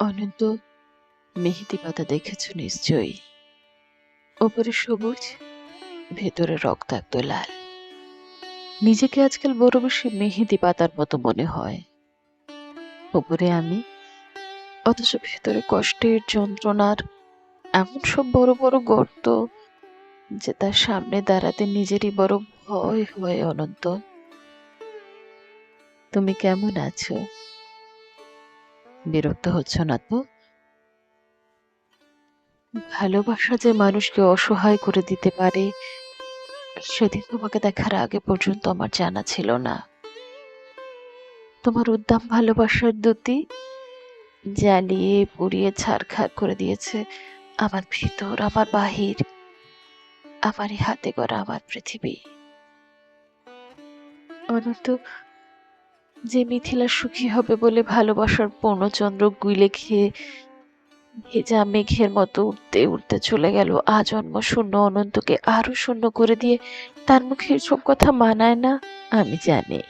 অনন্ত, মেহেদি পাতা দেখেছ নিশ্চয়ই? ওপরে সবুজ, ভেতরে রক্তাক্ত লাল। নিজেকে আজকাল বড় বেশি মেহেদি পাতার মতো মনে হয়। ওপরে আমি, অথচ ভেতরে কষ্টের যন্ত্রণার এমন সব বড় বড় গর্ত যে তার সামনে দাঁড়াতে নিজেরই বড় ভয় হয় অনন্ত। তুমি কেমন আছো? বিরক্ত হচ্ছ না তো? ভালোবাসা যে মানুষকে অসহায় করে দিতে পারে, সেদিন তোমাকে দেখার আগে পর্যন্ত আমার জানা ছিল না। তোমার উদ্দাম ভালোবাসার দুটি জ্বালিয়ে, পুড়িয়ে ছারখার করে দিয়েছে আমার ভিতর, আমার বাহির, আমারই হাতে গড়া আমার পৃথিবী। অনন্ত যে মিথিলা সুখী হবে বলে ভালোবাসার পূর্ণচন্দ্র গুইলে খেয়ে ভেজা মেঘের মতো উঠতে উঠতে চলে গেল। আজন্ম শূন্য, অনন্তকে আরও শূন্য করে দিয়ে তার মুখে সব কথা মানায় না, আমি জানি।